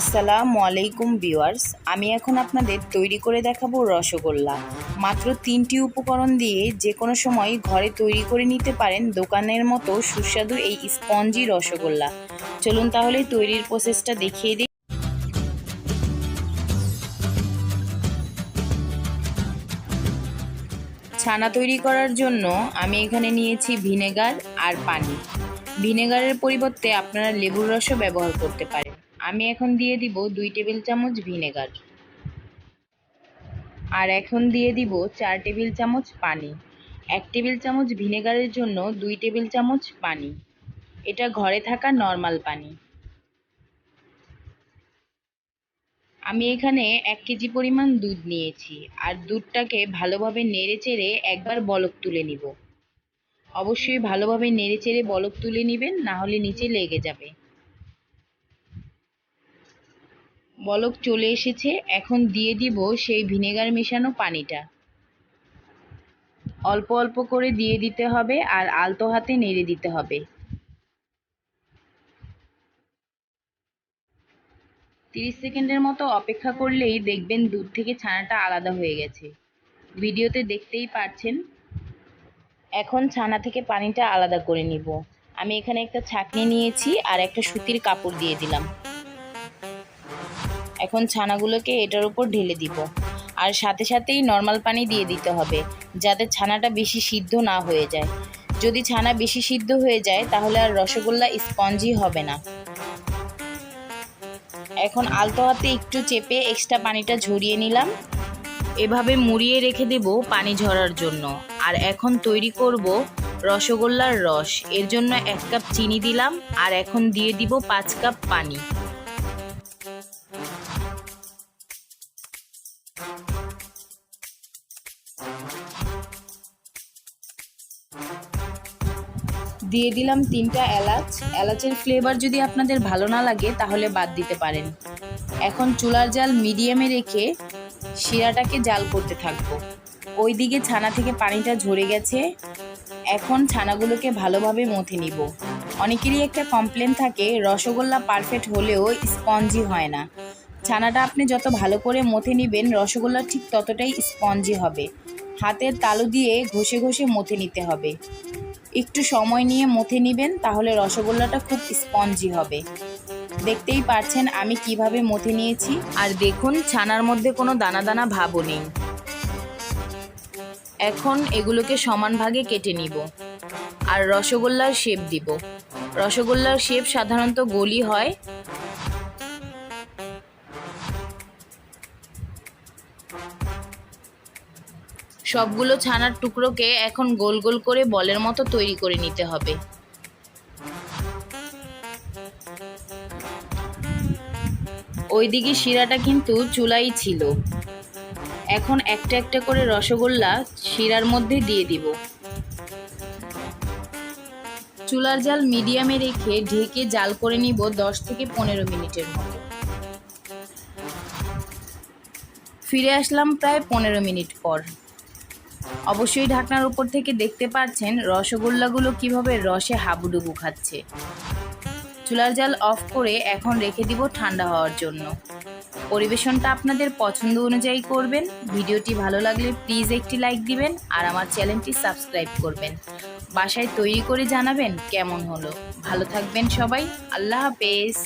আসসালামু আলাইকুম ভিউয়ার্স, আমি এখন আপনাদের তৈরি করে দেখাবো রসগোল্লা। মাত্র তিনটি উপকরণ দিয়ে যে কোনো সময় ঘরে তৈরি করে নিতে পারেন দোকানের মতো সুস্বাদু এই স্পঞ্জি রসগোল্লা। চলুন তাহলে তৈরির প্রসেসটা দেখিয়ে দিই। ছানা তৈরি করার জন্য আমি এখানে নিয়েছি ভিনেগার আর পানি। ভিনেগারের পরিবর্তে আপনারা লেবুর রসও ব্যবহার করতে পারেন। আমি এখন দিয়ে দিব দুই টেবিল চামচ ভিনেগার। আর এখন দিয়ে দিব চার টেবিল চামচ পানি। এক টেবিল চামচ ভিনেগারের জন্য দুই টেবিল চামচ পানি। এটা ঘরে থাকা নর্মাল পানি। আমি এখানে এক কেজি পরিমাণ দুধ নিয়েছি আর দুধটাকে ভালোভাবে নেড়ে চেড়ে একবার বলক তুলে নিব। অবশ্যই ভালোভাবে নেড়ে চেড়ে বলক তুলে নেবেন, না হলে নিচে লেগে যাবে। বলক চলে এসেছে। এখন দিয়ে দিব সেই ভিনেগার মেশানো পানিটা। অল্প অল্প করে দিয়ে দিতে হবে আর আলতো হাতে নেড়ে দিতে হবে। তিরিশ সেকেন্ডের মতো অপেক্ষা করলেই দেখবেন দুধ থেকে ছানাটা আলাদা হয়ে গেছে। ভিডিওতে দেখতেই পাচ্ছেন এখন ছানা থেকে পানিটা আলাদা করে নিব। আমি এখানে একটা ছাঁকনি নিয়েছি আর একটা সুতির কাপড় দিয়ে দিলাম। এখন ছানাগুলোকে এটার উপর ঢেলে দিব। আর সাথে সাথেই নর্মাল পানি দিয়ে দিতে হবে, যাতে ছানাটা বেশি সিদ্ধ না হয়ে যায়। যদি ছানা বেশি সিদ্ধ হয়ে যায়, তাহলে আর রসগোল্লা স্পঞ্জি হবে না। এখন আলতো হাতে একটু চেপে এক্সট্রা পানিটা ঝরিয়ে নিলাম। এভাবে মুড়িয়ে রেখে দেব পানি ঝরার জন্য। আর এখন তৈরি করব রসগোল্লার রস। এর জন্য এক কাপ চিনি দিলাম, আর এখন দিয়ে দিব পাঁচ কাপ পানি। দিয়ে দিলাম তিনটা এলাচ। এলাচের ফ্লেভার যদি আপনাদের ভালো না লাগে, তাহলে বাদ দিতে পারেন। এখন চুলার জাল মিডিয়ামে রেখে শিরাটাকে জাল করতে থাকব। ওই দিকে ছানা থেকে পানিটা ঝরে গেছে। এখন ছানাগুলোকে ভালোভাবে মথে নিব। অনেকেরই একটা কমপ্লেন থাকে, রসগোল্লা পারফেক্ট হলেও স্পঞ্জি হয় না। ছানাটা আপনি যত ভালো করে মথে নেবেন, রসগোল্লা ঠিক ততটাই স্পঞ্জি হবে। হাতের তালু দিয়ে ঘষে ঘষে মথে নিতে হবে। একটু সময় নিয়ে মথে নেবেন, তাহলে রসগোল্লাটা খুব স্পঞ্জি হবে। দেখতেই পারছেন আমি কীভাবে মথে নিয়েছি। আর দেখুন, ছানার মধ্যে কোনো দানা দানা ভাবও নেই। এখন এগুলোকে সমান ভাগে কেটে নিব। আর রসগোল্লার শেপ দিব। রসগোল্লার শেপ সাধারণত গলি হয়। সবগুলো ছানার টুকরোকে এখন গোল গোল করে বলের মতো তৈরি করে নিতে হবে। ওইদিকে শিরাটা কিন্তু চুলাই ছিল। এখন একটা একটা করে রসগোল্লা শিরার মধ্যে দিয়ে দিব। চুলার জাল মিডিয়ামে রেখে ঢেকে জাল করে নিব দশ থেকে পনেরো মিনিটের মতো। ফিরে আসলাম প্রায় পনেরো মিনিট পর। অবশ্যই ঢাকনার উপর থেকে দেখতে পাচ্ছেন রসগোল্লাগুলো কীভাবে রসে হাবুডুবু খাচ্ছে। চুলার জাল অফ করে এখন রেখে দিব ঠান্ডা হওয়ার জন্য। পরিবেশনটা আপনাদের পছন্দ অনুযায়ী করবেন। ভিডিওটি ভালো লাগলে প্লিজ একটি লাইক দিবেন আর আমার চ্যানেলটি সাবস্ক্রাইব করবেন। বাসায় তৈরি করে জানাবেন কেমন হলো। ভালো থাকবেন সবাই। আল্লাহ হাফেজ।